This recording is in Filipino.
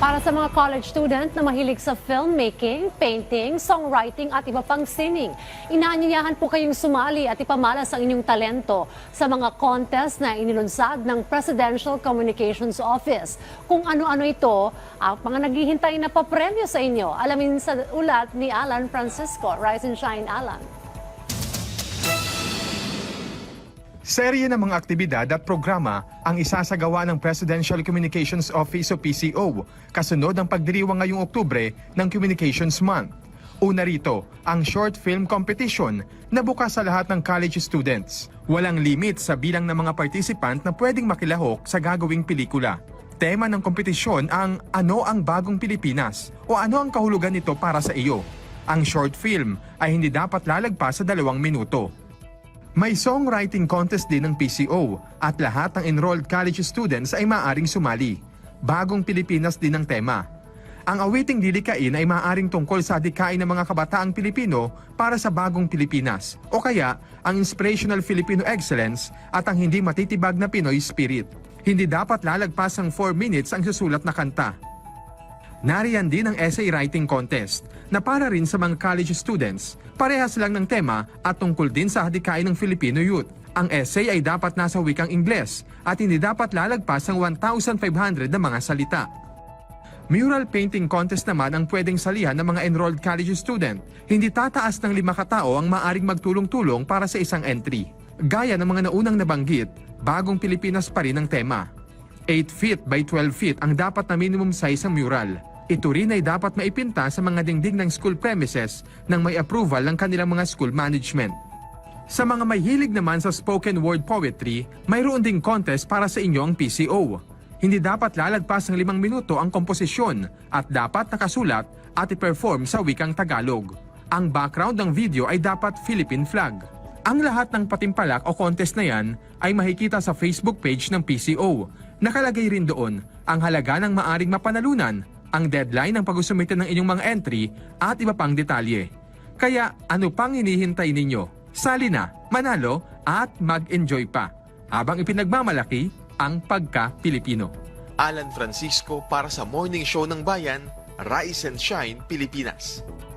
Para sa mga college student na mahilig sa filmmaking, painting, songwriting at iba pang sining, inaanyayahan po kayong sumali at ipamalas ang inyong talento sa mga contest na inilunsad ng Presidential Communications Office. Kung ano-ano ito, ang mga naghihintay na papremyo sa inyo. Alamin sa ulat ni Alan Francisco. Rise and shine, Alan. Serye ng mga aktibidad at programa ang isasagawa ng Presidential Communications Office o PCO kasunod ng pagdiriwang ngayong Oktubre ng Communications Month. Una rito, ang short film competition na bukas sa lahat ng college students. Walang limit sa bilang ng mga participant na pwedeng makilahok sa gagawing pelikula. Tema ng kompetisyon ang Ano ang Bagong Pilipinas o ano ang kahulugan nito para sa iyo. Ang short film ay hindi dapat lalagpas sa dalawang minuto. May songwriting contest din ng PCO at lahat ng enrolled college students ay maaring sumali. Bagong Pilipinas din ang tema. Ang awiting dilikain ay maaring tungkol sa adikain ng mga kabataang Pilipino para sa bagong Pilipinas o kaya ang inspirational Filipino excellence at ang hindi matitibag na Pinoy spirit. Hindi dapat lalagpas ang 4 minutes ang susulat na kanta. Nariyan din ang essay writing contest na para rin sa mga college students. Parehas lang ng tema at tungkol din sa hadikain ng Filipino youth. Ang essay ay dapat nasa wikang Ingles at hindi dapat lalagpas ang 1,500 na mga salita. Mural painting contest naman ang pwedeng salihan ng mga enrolled college student. Hindi tataas ng lima katao ang maaring magtulong-tulong para sa isang entry. Gaya ng mga naunang nabanggit, bagong Pilipinas pa rin ang tema. 8 feet by 12 feet ang dapat na minimum size ng mural. Ito rin ay dapat maipinta sa mga dingding ng school premises nang may approval ng kanilang mga school management. Sa mga may hilig naman sa spoken word poetry, mayroon ding contest para sa inyo ang PCO. Hindi dapat lalagpas ng limang minuto ang komposisyon at dapat nakasulat at i-perform sa wikang Tagalog. Ang background ng video ay dapat Philippine flag. Ang lahat ng patimpalak o contest na yan ay makikita sa Facebook page ng PCO. Nakalagay rin doon ang halaga ng maaring mapanalunan, ang deadline ng pag-usumite ng inyong mga entry at iba pang detalye. Kaya ano pang hinihintay ninyo? Sali na, manalo at mag-enjoy pa habang ipinagmamalaki ang pagka-Pilipino. Alan Francisco para sa Morning Show ng Bayan, Rise and Shine, Pilipinas.